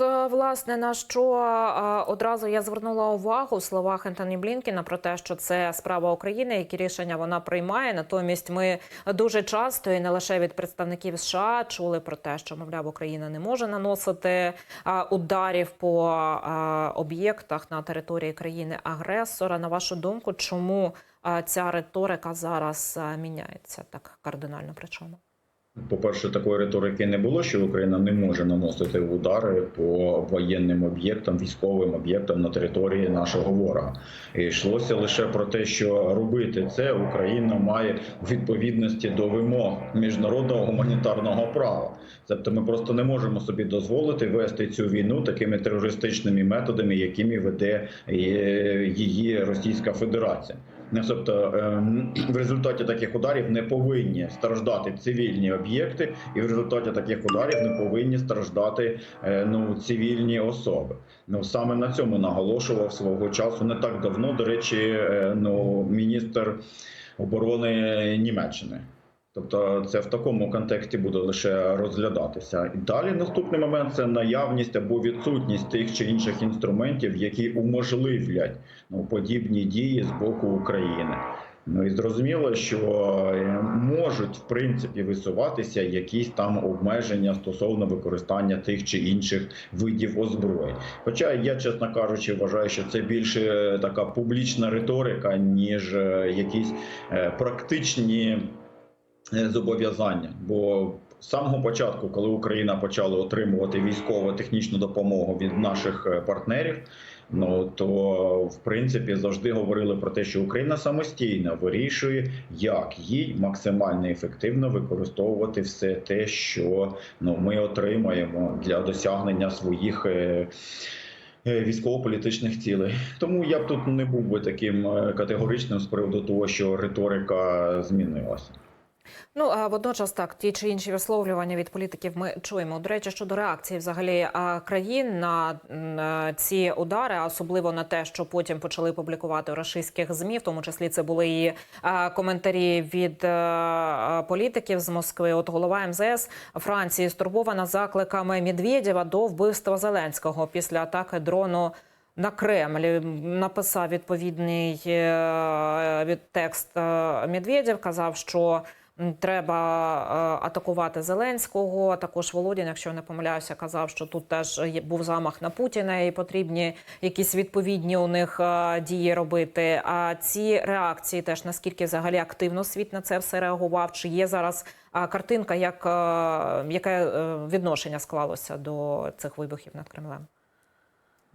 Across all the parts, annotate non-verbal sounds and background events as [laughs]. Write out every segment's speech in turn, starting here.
от е, власне на що е, одразу я звернула увагу в словах Ентоні Блінкіна про те, що це справа України, які рішення вона приймає. Натомість ми дуже часто і не лише від представників США чули про те, що мовляв Україна не може наносити е, ударів по об'єктах на території країни агресора. На вашу думку, чому ця риторика зараз міняється так кардинально? Причому? По-перше, такої риторики не було, що Україна не може наносити удари по воєнним об'єктам, військовим об'єктам на території нашого ворога. І йшлося лише про те, що робити це Україна має у відповідності до вимог міжнародного гуманітарного права. Тобто, ми просто не можемо собі дозволити вести цю війну такими терористичними методами, якими веде е, її Російська Федерація. Ну, Тобто ем, [clears throat] в результаті таких ударів не повинні страждати цивільні об'єкти, і в результаті таких ударів не повинні страждати е, ну цивільні особи. Ну саме на цьому наголошував свого часу не так давно. До речі, е, ну міністр оборони Німеччини. Тобто це в такому контексті буде лише розглядатися. І далі наступний момент це наявність або відсутність тих чи інших інструментів, які уможливлять ну, подібні дії з боку України. Ну і зрозуміло, що е, можуть в принципі висуватися якісь там обмеження стосовно використання тих чи інших видів озброєнь. Хоча я, чесно кажучи, вважаю, що це більше така публічна риторика, ніж е, якісь е, практичні е, зобов'язання. Бо з самого початку, коли Україна почала отримувати військово-технічну допомогу від наших е, партнерів. Ну то в принципі завжди говорили про те, що Україна самостійно вирішує, як їй максимально ефективно використовувати все те, що ну ми отримаємо для досягнення своїх. е, е, Військово-політичних цілей, тому я б тут не був би таким е, категоричним з приводу того, що риторика змінилася. Ну а водночас так ті чи інші висловлювання від політиків ми чуємо. До речі, щодо реакції взагалі країн на е, ці удари, особливо на те, що потім почали публікувати у рашистських змі, в тому числі це були і коментарі від е, політиків з Москви. От голова МЗС Франції стурбована закликами Медведєва до вбивства Зеленського після атаки дрону. На Кремль написав відповідний е, від текст е, Медведєв, казав, що треба е, атакувати Зеленського. Також Володін, якщо не помиляюся, казав, що тут теж був замах на Путіна і потрібні якісь відповідні у них е, дії робити. А ці реакції теж наскільки взагалі активно світ на це все реагував? Чи є зараз е, картинка, як яке відношення склалося до цих вибухів над Кремлем?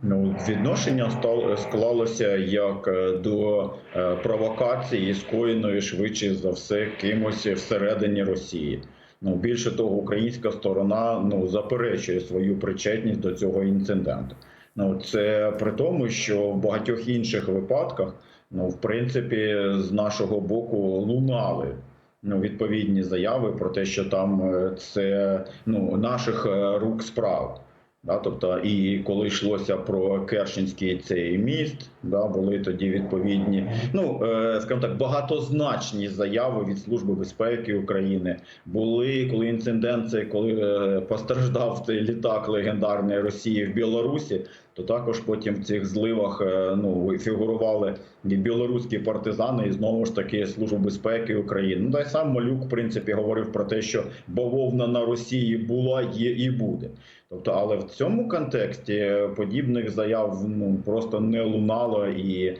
Ну, відношення склалося як е, до е, провокації, скоєної швидше за все кимось всередині Росії. Ну більше того, українська сторона ну заперечує свою причетність до цього інциденту. Ну це при тому, що в багатьох інших випадках, ну в принципі, з нашого боку лунали ну відповідні заяви про те, що там е, це ну наших рук справа. Да, тобто, і коли йшлося про Керченський цей міст, да, були тоді відповідні, ну е, скажімо так, багатозначні заяви від Служби безпеки України. Були коли інцидент, цей, коли е, постраждав цей літак легендарної Росії в Білорусі, то також потім в цих зливах е, ну фігурували білоруські партизани, і знову ж таки Служба безпеки України. Ну та й сам Малюк, в принципі, говорив про те, що бавовна на Росії була, є і буде. Тобто, але в цьому контексті подібних заяв ну просто не лунало і.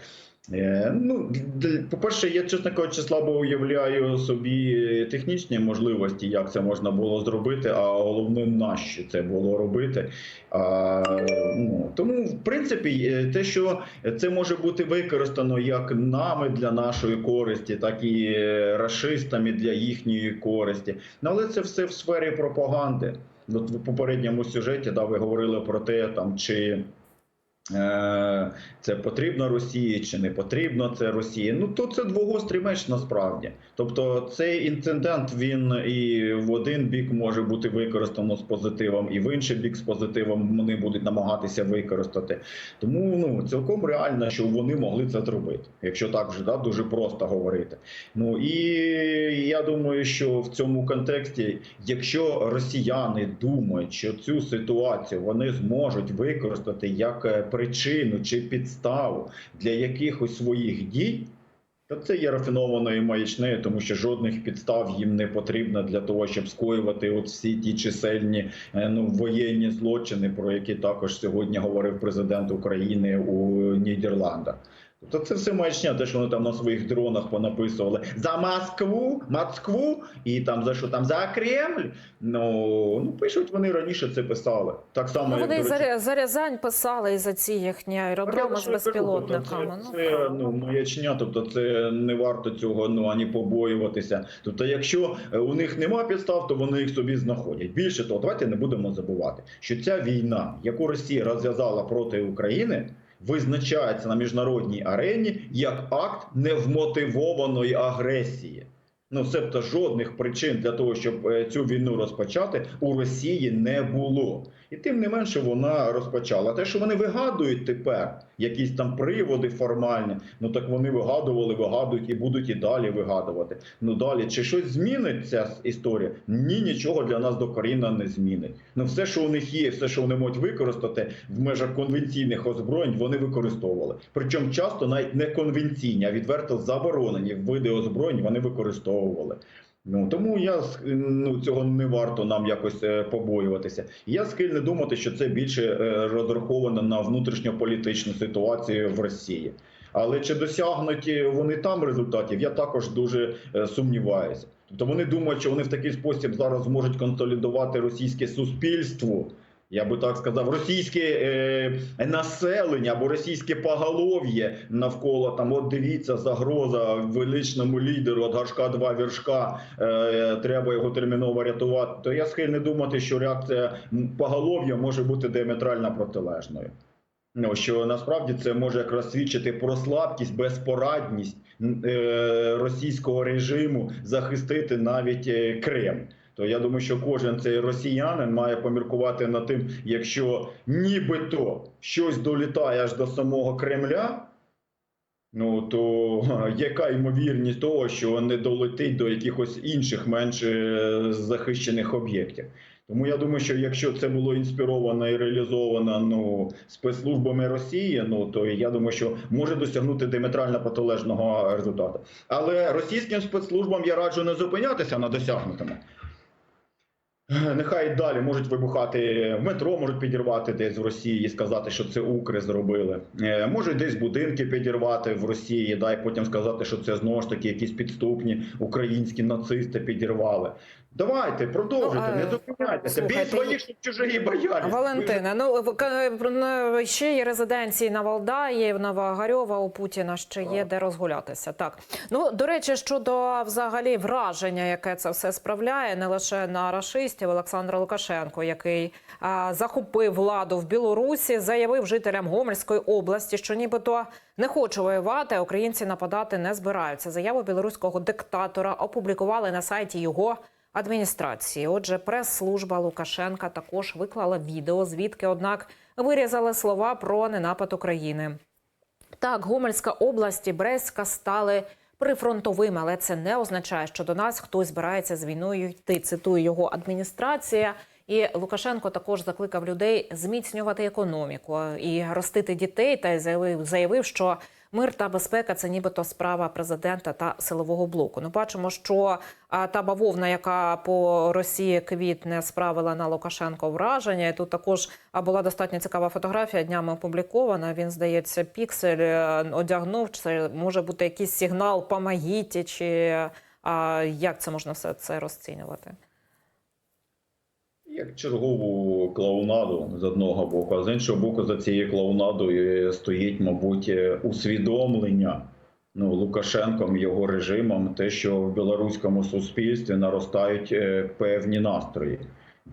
е, Ну, по-перше, я чесно кажучи, слабо уявляю собі технічні можливості, як це можна було зробити, а головне, нащо це було робити. А, ну, тому, в принципі, е, те, що це може бути використано як нами для нашої користі, так і е, рашистами для їхньої користі. Ну, але це все в сфері пропаганди. От в попередньому сюжеті да, ви говорили про те, там чи це потрібно Росії чи не потрібно це Росії. Ну то це двогострий меч насправді. Тобто цей інцидент він і в один бік може бути використано з позитивом, і в інший бік з позитивом вони будуть намагатися використати. Тому ну цілком реально, що вони могли це зробити, якщо так вже да, дуже просто говорити. Ну і я думаю, що в цьому контексті, якщо росіяни думають, що цю ситуацію вони зможуть використати як е, причину чи підставу для якихось своїх дій. Та це є рафінованою маячнею, тому що жодних підстав їм не потрібно для того, щоб скоювати от всі ті чисельні е, ну воєнні злочини, про які також сьогодні говорив президент України у Нідерландах. Тобто це все маячня, те, що вони там на своїх дронах понаписували за Москву, Москву і там за що там за Кремль. Ну ну пишуть вони раніше це писали. Так само Ну, як, вони речі, за, за Рязань писали і за ці їхні аеродроми з кажу, тобто безпілотниками. Це, це ну маячня, тобто це не варто цього ну ані побоюватися. Тобто, якщо е, у них нема підстав, то вони їх собі знаходять. Більше того, давайте не будемо забувати, що ця війна, яку Росія розв'язала проти України. Визначається на міжнародній арені як акт невмотивованої агресії. Ну, себто жодних причин для того, щоб е, цю війну розпочати, у Росії не було. І тим не менше вона розпочала. Те, що вони вигадують тепер якісь там приводи формальні, ну так вони вигадували, вигадують і будуть і далі вигадувати. Ну далі, чи щось змінить ця історія? Ні, нічого для нас докорінно не змінить. Ну все, що у них є, все, що вони можуть використати в межах конвенційних озброєнь, вони використовували. Причому часто навіть не конвенційні, а відверто заборонені види озброєнь вони використовували. Ну тому я ну цього не варто нам якось е, побоюватися. Я схильний думати, що це більше е, розраховано на внутрішньополітичну ситуацію в Росії. Але чи досягнуть е, вони там результатів, я також дуже сумніваюся. Тобто вони думають, що вони в такий спосіб зараз зможуть консолідувати російське суспільство. Я би так сказав, російське е, населення або російське поголов'я навколо там. От дивіться, загроза величному лідеру от горшка два віршка. Е, треба його терміново рятувати. То я схильний думати, що реакція поголов'я може бути діаметрально протилежною. Ну що насправді це може якраз свідчити про слабкість, безпорадність е, російського режиму захистити навіть е, Крим. То я думаю, що кожен цей росіянин має поміркувати над тим, якщо нібито щось долітає аж до самого Кремля. Ну то яка ймовірність того, що не долетить до якихось інших менш е, захищених об'єктів? Тому я думаю, що якщо це було інспіровано і реалізовано ну спецслужбами Росії, ну то я думаю, що може досягнути диаметрально протилежного результату. Але російським спецслужбам я раджу не зупинятися на досягнутому. Нехай далі можуть вибухати метро, можуть підірвати десь в Росії і сказати, що це Укри зробили. Е, Можуть десь будинки підірвати в Росії, да, і потім сказати, що це знову ж таки якісь підступні українські нацисти підірвали. Давайте продовжуйте, Ну, не зупиняйтеся. Бій своїх щоб чужі боялись. Валентина, ну ще є резиденції на Валдаї, в Новогарьова у Путіна ще є де розгулятися. Так ну до речі, щодо взагалі враження, яке це все справляє, не лише на рашистів Олександра Лукашенко, який а, захопив владу в Білорусі, заявив жителям Гомельської області, що нібито не хоче воювати, а українці нападати не збираються. Заяву білоруського диктатора опублікували на сайті його адміністрації. Отже, прес-служба Лукашенка також виклала відео, звідки, однак, вирізали слова про ненапад України. Так, Гомельська область і Брестська стали прифронтовими, але це не означає, що до нас хтось збирається з війною йти. Цитую його адміністрація. І Лукашенко також закликав людей зміцнювати економіку і ростити дітей. Та й заявив, заявив, що мир та безпека це нібито справа президента та силового блоку. Ну, бачимо, що та бавовна, яка по Росії квітне, справила на Лукашенко враження. І тут також була достатньо цікава фотографія днями опублікована. Він здається, піксель е, одягнув. Це може бути якийсь сигнал «помогіть», чи а, як це можна все це розцінювати? Як чергову клоунаду з одного боку, а з іншого боку, за цією клоунадою стоїть, мабуть, усвідомлення ну, Лукашенком його режимом, те, що в білоруському суспільстві наростають е, певні настрої.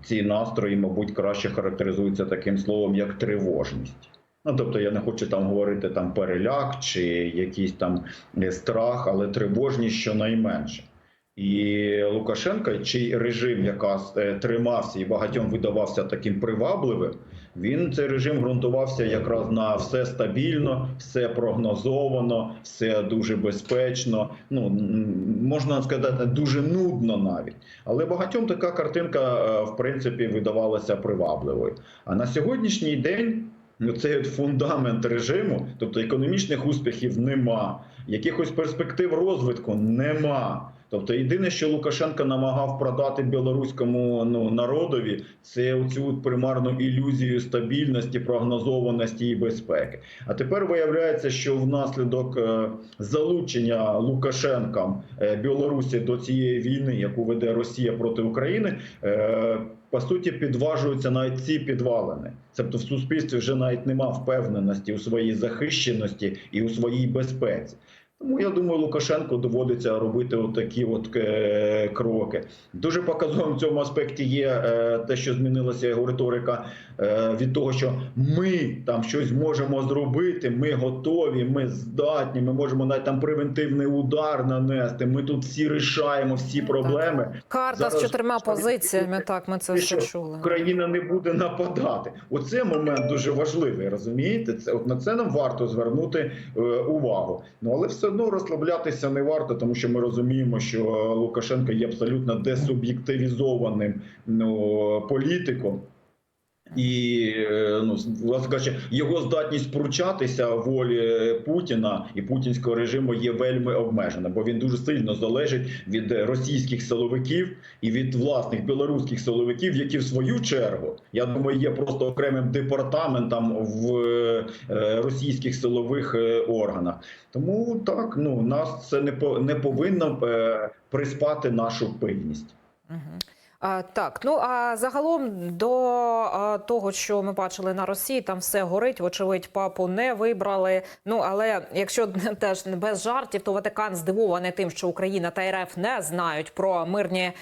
Ці настрої, мабуть, краще характеризуються таким словом, як тривожність. Ну, тобто я не хочу там говорити там переляк чи якийсь там е, страх, але тривожність щонайменше. І Лукашенка, чий режим якраз е, тримався і багатьом видавався таким привабливим, він цей режим ґрунтувався якраз на все стабільно, все прогнозовано, все дуже безпечно. Ну можна сказати, дуже нудно навіть. Але багатьом така картинка, е, в принципі, видавалася привабливою. А на сьогоднішній день. Ну, це фундамент режиму, тобто економічних успіхів нема, якихось перспектив розвитку нема. Тобто, єдине, що Лукашенко намагав продати білоруському ну, народові, це цю примарну ілюзію стабільності, прогнозованості і безпеки. А тепер виявляється, що внаслідок е, залучення Лукашенком е, Білорусі до цієї війни, яку веде Росія проти України, е, по суті підважуються навіть ці підвалини. Тобто в суспільстві вже навіть нема впевненості у своїй захищеності і у своїй безпеці. Тому я думаю, Лукашенку доводиться робити от такі от е, кроки. Дуже показовим в цьому аспекті є е, те, що змінилася його риторика е, від того, що ми там щось можемо зробити, ми готові, ми здатні, ми можемо навіть там превентивний удар нанести. Ми тут всі рішаємо всі проблеми. Карта Зараз з чотирма позиціями. Так, ми це все чули. Україна не буде нападати. Оце момент дуже важливий. Розумієте? Це от на це нам варто звернути увагу. Ну але все одно розслаблятися не варто, тому що ми розуміємо, що Лукашенко є абсолютно десуб'єктивізованим ну, політиком. І е, ну, власне його здатність пручатися волі Путіна і путінського режиму є вельми обмежена, бо він дуже сильно залежить від російських силовиків і від власних білоруських силовиків, які в свою чергу я думаю є просто окремим департаментом в е, російських силових е, органах. Тому так ну нас це не не повинно приспати нашу пильність. Так, ну а загалом до того, що ми бачили на Росії, там все горить. Вочевидь, папу не вибрали. Ну але якщо [laughs] теж без жартів, то Ватикан здивований тим, що Україна та РФ не знають про мирні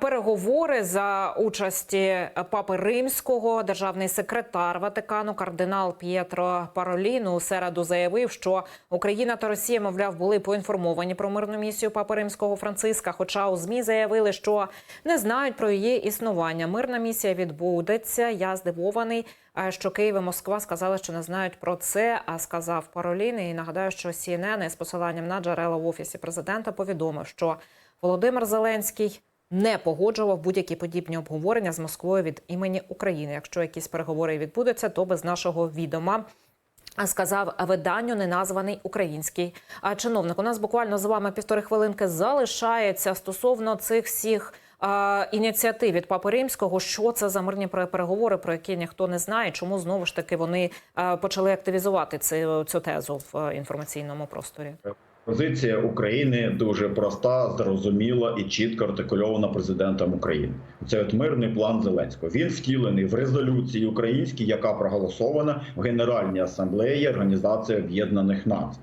переговори за участі папи римського. Державний секретар Ватикану, кардинал П'єтро Пароліно у середу заявив, що Україна та Росія, мовляв, були поінформовані про мирну місію папи римського Франциска. Хоча у змі заявили, що не знають про її існування. Мирна місія відбудеться. Я здивований, е, що Київ і Москва сказали, що не знають про це. А сказав Паролін. І нагадаю, що CNN із посиланням на джерела в офісі президента повідомив, що Володимир Зеленський. Не погоджував будь-які подібні обговорення з Москвою від імені України. Якщо якісь переговори відбудуться, то без нашого відома. Сказав виданню неназваний український а, чиновник. У нас буквально з вами півтори хвилинки залишається стосовно цих всіх ініціатив від Папи Римського. Що це за мирні переговори, про які ніхто не знає? Чому знову ж таки вони почали активізувати цю, цю тезу в інформаційному просторі? Позиція України дуже проста, зрозуміла і чітко артикульована президентом України. Це от мирний план Зеленського. Він втілений в резолюції українській, яка проголосована в Генеральній асамблеї Організації Об'єднаних Націй.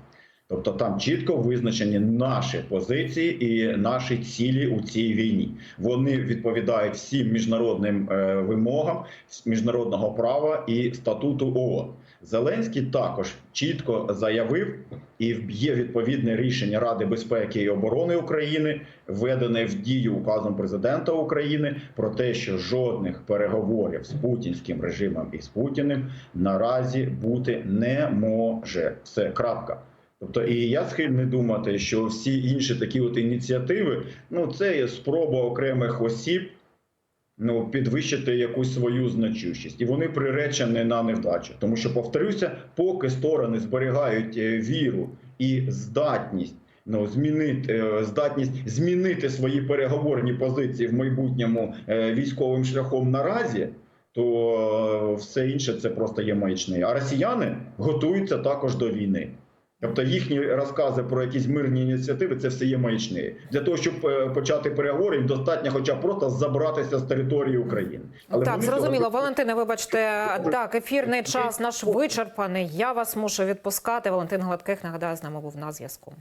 Тобто там чітко визначені наші позиції і наші цілі у цій війні. Вони відповідають всім міжнародним е, вимогам міжнародного права і статуту ООН. Зеленський також чітко заявив, і є відповідне рішення Ради безпеки і оборони України, введене в дію указом президента України, про те, що жодних переговорів з путінським режимом і з Путіним наразі бути не може. Все крапка. Тобто, і я схильний думати, що всі інші такі от ініціативи, ну це є спроба окремих осіб ну, підвищити якусь свою значущість, і вони приречені на невдачу. Тому що, повторюся, поки сторони зберігають е, віру і здатність. Ну, змінити е, здатність змінити свої переговорні позиції в майбутньому е, військовим шляхом наразі, то все інше це просто є маячнею. А росіяни готуються також до війни. Тобто їхні розкази про якісь мирні ініціативи це все є маячнею. Для того, щоб е, почати переговори, їм достатньо, хоча б просто забратися з території України. так, зрозуміло. цього- Валентине, вибачте, так, ефірний час наш вичерпаний. Я вас мушу відпускати. Валентин Гладких, нагадаю, з нами був на зв'язку.